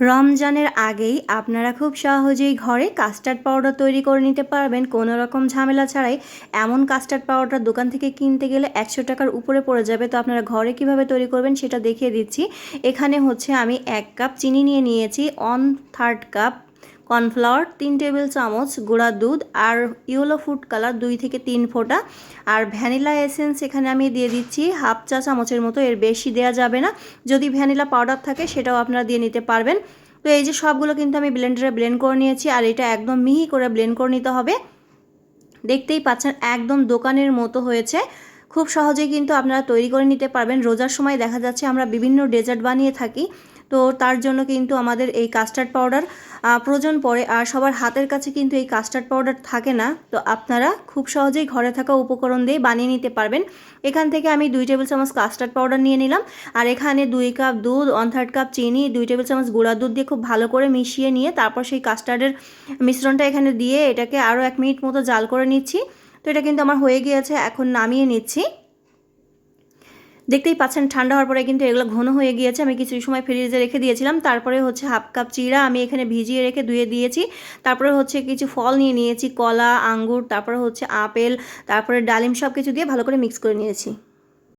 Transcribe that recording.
রমজানের আগেই আপনারা খুব সহজেই ঘরে কাস্টার্ড পাউডার তৈরি করে নিতে পারবেন। কোনো রকম ঝামেলা ছাড়াই এমন কাস্টার্ড পাউডার দোকান থেকে কিনতে গেলে একশো টাকার উপরে পড়ে যাবে। তো আপনারা ঘরে কীভাবে তৈরি করবেন সেটা দেখিয়ে দিচ্ছি। এখানে হচ্ছে আমি এক কাপ চিনি নিয়ে নিয়েছি অন থার্ড কাপ কর্নফ্লাওয়ার, তিন টেবিল চামচ গুঁড়া দুধ আর ইয়েলো ফুড কালার দুই থেকে তিন ফোঁটা। আর ভ্যানিলা এসেন্স এখানে আমি দিয়ে দিচ্ছি, হাফ চা চামচের মতো, এর বেশি দেওয়া যাবে না। যদি ভ্যানিলা পাউডার থাকে সেটাও আপনারা দিয়ে নিতে পারবেন। তো এই যে সবগুলো কিন্তু আমি ব্লেন্ডারে ব্লেন্ড করে নিয়েছি আর এটা একদম মিহি করে ব্লেন্ড করে নিতে হবে। দেখতেই পাচ্ছেন একদম দোকানের মতো হয়েছে। খুব সহজেই কিন্তু আপনারা তৈরি করে নিতে পারবেন। রোজার সময় দেখা যাচ্ছে আমরা বিভিন্ন ডেজার্ট বানিয়ে থাকি। তো তার জন্য কিন্তু আমাদের এই কাস্টার্ড পাউডার প্রয়োজন পড়ে। আর সবার হাতের কাছে কিন্তু এই কাস্টার্ড পাউডার থাকে না। তো আপনারা খুব সহজেই ঘরে থাকা উপকরণ দিয়ে বানিয়ে নিতে পারবেন। এখান থেকে আমি দুই টেবিল চামচ কাস্টার্ড পাউডার নিয়ে নিলাম। আর এখানে দুই কাপ দুধ ওয়ান থার্ড কাপ চিনি, দুই টেবিল চামচ গুঁড়া দুধ দিয়ে খুব ভালো করে মিশিয়ে নিয়ে তারপর সেই কাস্টার্ডের মিশ্রণটা এখানে দিয়ে এটাকে আরও এক মিনিট মতো জাল করে নিচ্ছি। তো এটা কিন্তু আমার হয়ে গিয়েছে, এখন নামিয়ে নিচ্ছি। দেখতেই পাচ্ছেন ঠান্ডা হওয়ার পরে কিন্তু এগুলো ঘন হয়ে গিয়েছে। আমি কিছু সময় ফ্রিজে রেখে দিয়েছিলাম। তারপরে হচ্ছে হাফ কাপ চিরা আমি এখানে ভিজিয়ে রেখে ধুয়ে দিয়েছি। তারপরে হচ্ছে কিছু ফল নিয়ে নিয়েছি, কলা, আঙ্গুর, তারপরে হচ্ছে আপেল, তারপরে ডালিম সব কিছু দিয়ে ভালো করে মিক্স করে নিয়েছি।